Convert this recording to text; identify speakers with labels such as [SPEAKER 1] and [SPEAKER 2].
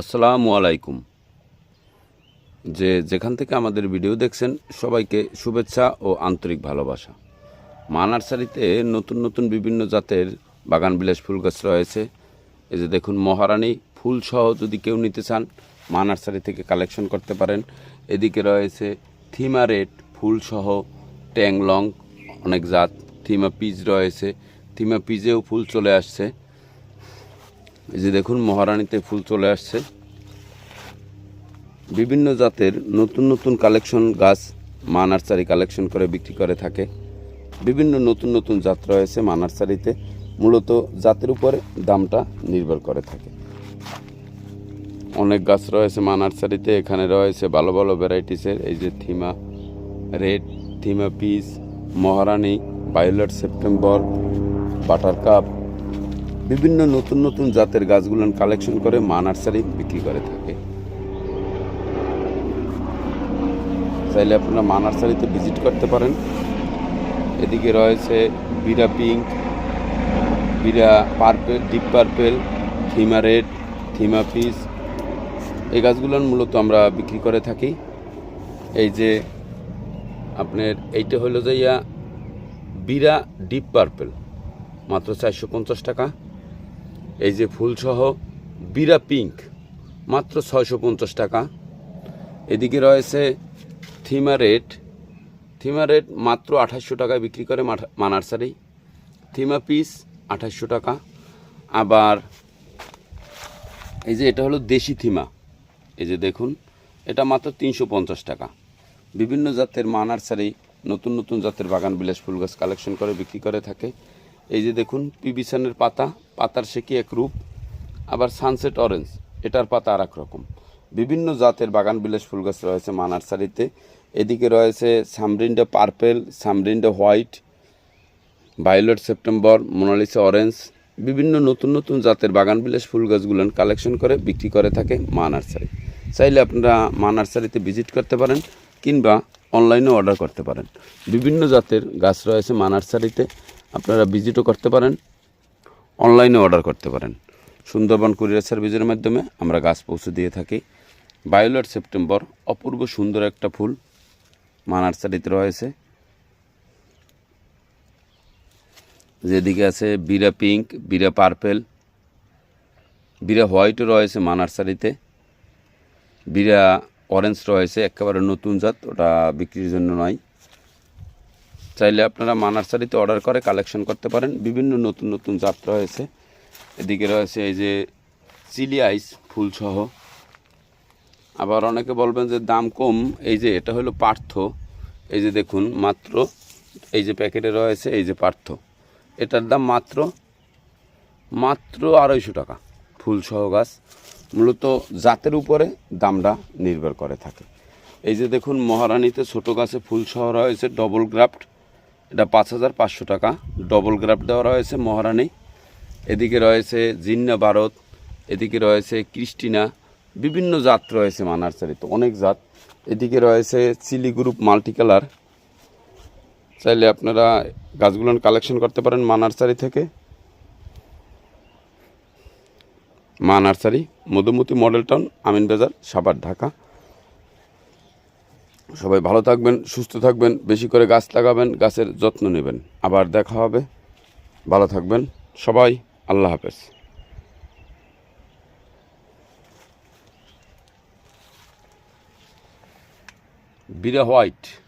[SPEAKER 1] আসসালামু আলাইকুম। যে যেখান থেকে আমাদের ভিডিও দেখছেন, সবাইকে শুভেচ্ছা ও আন্তরিক ভালোবাসা। মা নার্সারিতে নতুন নতুন বিভিন্ন জাতের বাগান বিলাস ফুল গাছ রয়েছে। এই যে দেখুন, মহারানী, ফুল সহ যদি কেউ নিতে চান, মা নার্সারি থেকে কালেকশন করতে পারেন। এদিকে রয়েছে থিমা রেড সহ ট্যাংলং, অনেক জাত। থিমা পিজ রয়েছে। থিমা পিজেও ফুল চলে আসছে। এই যে দেখুন, মহারানীতে ফুল চলে আসছে। বিভিন্ন জাতের নতুন নতুন কালেকশন গাছ মা নার্সারি কালেকশন করে বিক্রি করে থাকে। বিভিন্ন নতুন নতুন জাত রয়েছে মা নার্সারিতে। মূলত জাতের উপরে দামটা নির্ভর করে থাকে। অনেক গাছ রয়েছে মা নার্সারিতে। এখানে রয়েছে ভালো ভালো ভ্যারাইটিসের। এই যে থিমা রেড, থিমা পিস মহারানী, ভায়োলেট, সেপ্টেম্বর বাটার কাপ বিভিন্ন নতুন নতুন জাতের গাছগুলো কালেকশন করে মা নার্সারি বিক্রি করে থাকে। চাইলে আপনারা মা নার্সারিতে ভিজিট করতে পারেন। এদিকে রয়েছে বিরা পিঙ্ক বিরা পার্পেল ডিপ পার্পেল থিমা রেড থিমা পিস এই গাছগুলো মূলত আমরা বিক্রি করে থাকি। এই যে আপনার এইটা হলো যে ইয়া বিরা ডিপ পার্পেল মাত্র চারশো পঞ্চাশ টাকা। এই যে ফুলসহ বিরা পিঙ্ক, মাত্র ছয়শো পঞ্চাশ টাকা। এদিকে রয়েছে থিমা রেট থিমা রেট মাত্র আঠাশশো টাকায় বিক্রি করে মাঠা- মা থিমা পিস আঠাশশো টাকা। আবার এই যে এটা হলো দেশি থিমা। এই যে দেখুন, এটা মাত্র তিনশো পঞ্চাশ টাকা। বিভিন্ন জাতের মানার্সারি, নতুন নতুন জাতের বাগান বিলাস ফুল গাছ কালেকশন করে বিক্রি করে থাকে। এই যে দেখুন পিবিসানের পাতা, পাতার সেকি এক রূপ? আবার সানসেট অরেঞ্জ এটার পাতা আর এক রকম। বিভিন্ন জাতের বাগান বিলাস ফুল গাছ রয়েছে মা নার্সারিতে এদিকে রয়েছে সামরিন্ডা purple সামরিন্ডা white violet September Mona Lisa orange বিভিন্ন নতুন নতুন জাতের বাগান বিলাস ফুল গাছগুলো কালেকশন করে বিক্রি করে থাকে মা নার্সারি চাইলে আপনারা মা নার্সারিতে ভিজিট করতে পারেন কিংবা অনলাইনেও অর্ডার করতে পারেন। বিভিন্ন জাতের গাছ রয়েছে মা নার্সারিতে আপনারা ভিজিটও করতে পারেন অনলাইনে অর্ডার করতে পারেন। সুন্দরবন কুরিয়ার সার্ভিসের মাধ্যমে আমরা গাছ পৌঁছে দিয়ে থাকি। ভায়োলেট সেপ্টেম্বর অপূর্ব সুন্দর একটা ফুল মা নার্সারিতে রয়েছে যেদিকে আছে বিরা পিঙ্ক বিরা পার্পেল বিরা হোয়াইটও রয়েছে মা নার্সারিতে বিরা অরেঞ্জ রয়েছে, একেবারে নতুন জাত, ওটা বিক্রির জন্য নয়। চাইলে আপনারা মা নার্সারিতে অর্ডার করে কালেকশন করতে পারেন। বিভিন্ন নতুন নতুন জাত রয়েছে। এদিকে রয়েছে এই যে চিলি আইস ফুলসহ আবার অনেকে বলবেন যে দাম কম। এই যে এটা হলো পার্থ। এই যে দেখুন, মাত্র এই যে প্যাকেটে রয়েছে এই যে পার্থ। এটার দাম মাত্র মাত্র আড়াইশো টাকা ফুলসহ গাছ। মূলত জাতের উপরে দামটা নির্ভর করে থাকে। এই যে দেখুন, মহারানীতে ছোটো গাছে ফুলসহ রয়েছে ডবল গ্রাফট এটা পাঁচ হাজার পাঁচশো টাকা। ডবল গ্রাফ দেওয়া রয়েছে মহারানী। এদিকে রয়েছে জিন্না ভারত এদিকে রয়েছে ক্রিস্টিনা, বিভিন্ন জাত রয়েছে মা নার্সারিতে অনেক জাত। এদিকে রয়েছে চিলি গ্রুপ মাল্টি কালার চাইলে আপনারা গাছগুলো কালেকশন করতে পারেন মা নার্সারি থেকে। Maa nursery Madhumati model town, Amin Bazar, Savar, Dhaka. সবাই ভালো থাকবেন, সুস্থ থাকবেন, বেশি করে গাছ লাগাবেন, গাছের যত্ন নেবেন। আবার দেখা হবে। ভালো থাকবেন। সবাই আল্লাহ হাফেজ। বিরা হোয়াইট।